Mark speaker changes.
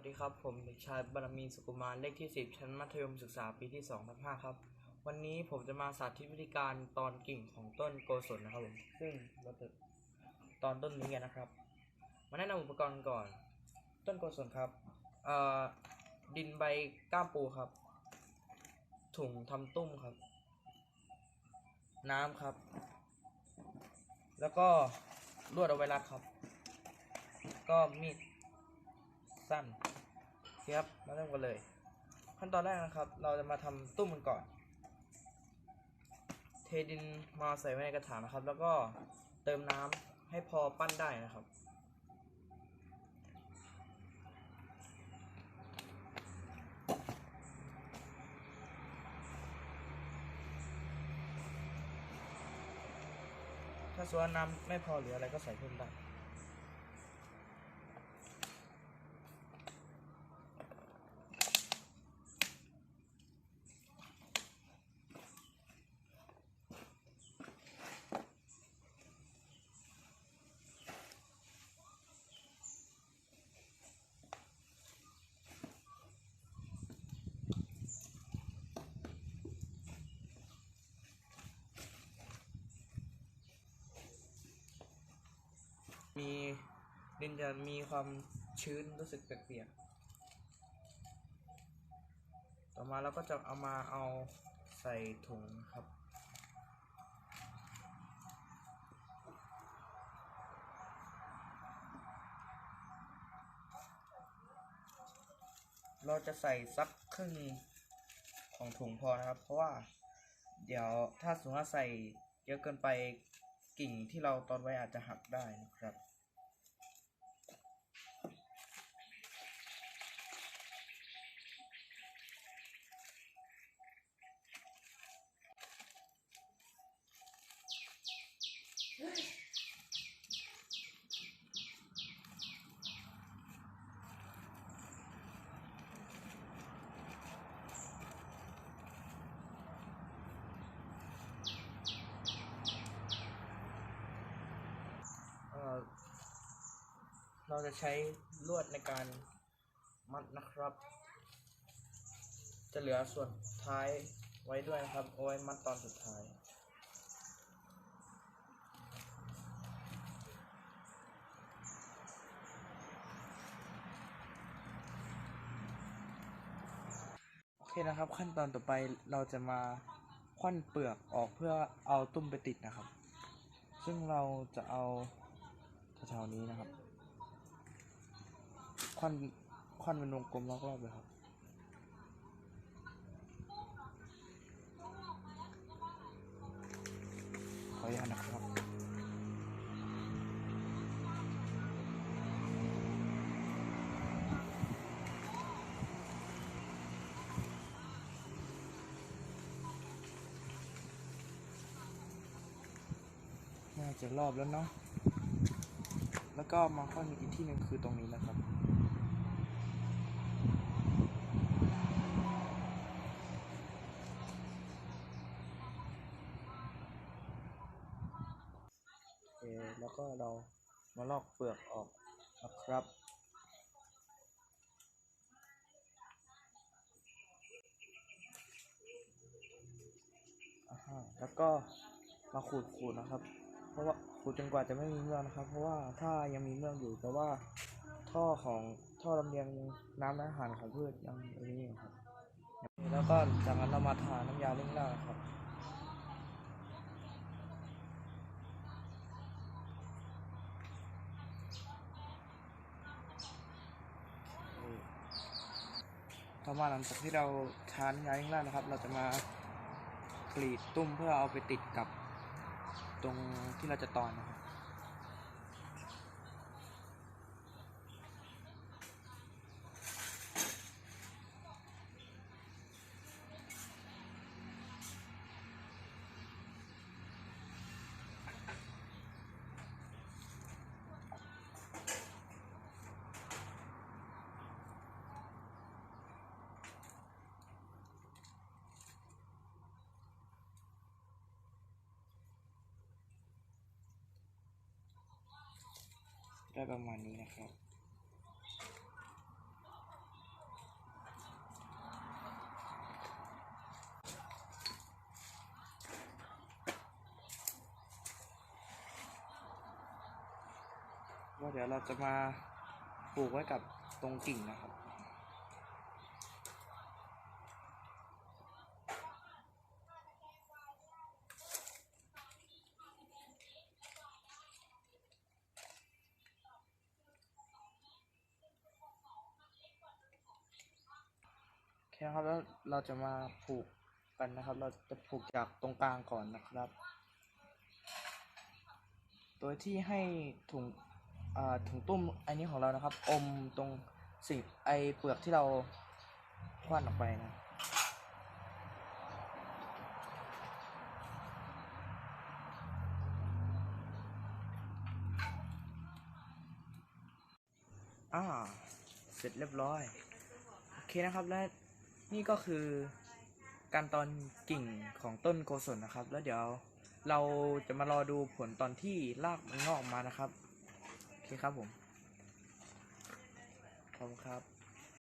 Speaker 1: วัสดีครับ ผมเด็กชายบารมีสุกุมารเลขที่ 10 ชั้นมัธยมศึกษาปีที่2ทับ5ครับ วันนี้ผมจะมาสาธิตวิธีการตอนกิ่งของต้นโกศลนะครับผมซึ่งเราจะตอนต้นนี้กันนะครับ มาแนะนำอุปกรณ์ก่อน ต้นโกศลครับดินใบก้ามปูครับ ถุงทำตุ้มครับ น้ำครับ แล้วก็ลวดเอาไว้รัดครับ ก็มีด สั้นโอเครับมาเริ่มกันเลย ขั้นตอนแรกนะครับ เราจะมาทำตุ้มมันก่อน เทดินมาใส่ไว้ในกระถางนะครับ แล้วก็เติมน้ำให้พอปั้นได้นะครับ ถ้าส่วนน้ำไม่พอหรืออะไรก็ใส่เพิ่มได้ มีดินจะมีความชื้นรู้สึกเปียกๆต่อมาเราก็จะเอามาเอาใส่ถุงครับเราจะใส่สักครึ่งของถุงพอนะครับ เพราะว่าเดี๋ยวถ้าสมมติว่าใส่เยอะเกินไปกิ่งที่เราตอนไว้อาจจะหักได้นะครับ เอ่อ เราจะใช้ลวดในการมัดนะครับ จะเหลือส่วนท้ายไว้ด้วยนะครับเอาไว้มัดตอนสุดท้ายโอเคนะครับขั้นตอนต่อไปเราจะมาคว่ำเปลือกออกเพื่อเอาตุ้มไปติดนะครับ ซึ่งเราจะเอาแถวๆนี้นะครับ ควันควันเป็นวงกลมรอบๆเลยครับ ขออนุญาตนะครับน่าจะรอบแล้วเนาะ แล้วก็มาข้ออีกที่หนึ่งคือตรงนี้นะครับ โอเค แล้ว ก็เรามาลอกเปลือกออกนะครับแล้วก็มาขูดขูดนะครับ เพราะว่าขูดจนกว่าจะไม่มีเมือกนะครับ เพราะว่าถ้ายังมีเมือกอยู่แต่ว่าท่อของท่อลำเลียงน้ำและอาหารของพืชยังอันนี้ครับ แล้วก็จากนั้นเรามาทาน้ำยาเร่งรากครับ ราะว่าหลังจากที่เราชานยายข้างรางนะครับ เราจะมากรีดตุ้มเพื่อเอาไปติดกับตรงที่เราจะตอนนะครับ ได้ประมาณนี้นะครับว่าเดี๋ยวเราจะมาปลูกไว้กับตรงกิ่งนะครับ นะครับแล้วเราจะมาผูกกันนะครับ เราจะผูกจากตรงกลางก่อนนะครับ โดยที่ให้ถุงอ่าถุงตุ้มอันนี้ของเรานะครับ อมตรงสิ่งไอเปลือกที่เราคว้านออกไปนะอ่าเสร็จเรียบร้อย โอเคนะครับ และ นี่ก็คือการตอนกิ่งของต้นโกศลนะครับ แล้วเดี๋ยวเราจะมารอดูผลตอนที่รากมันงอกมานะครับ โอเคครับผม ขอบคุณครับ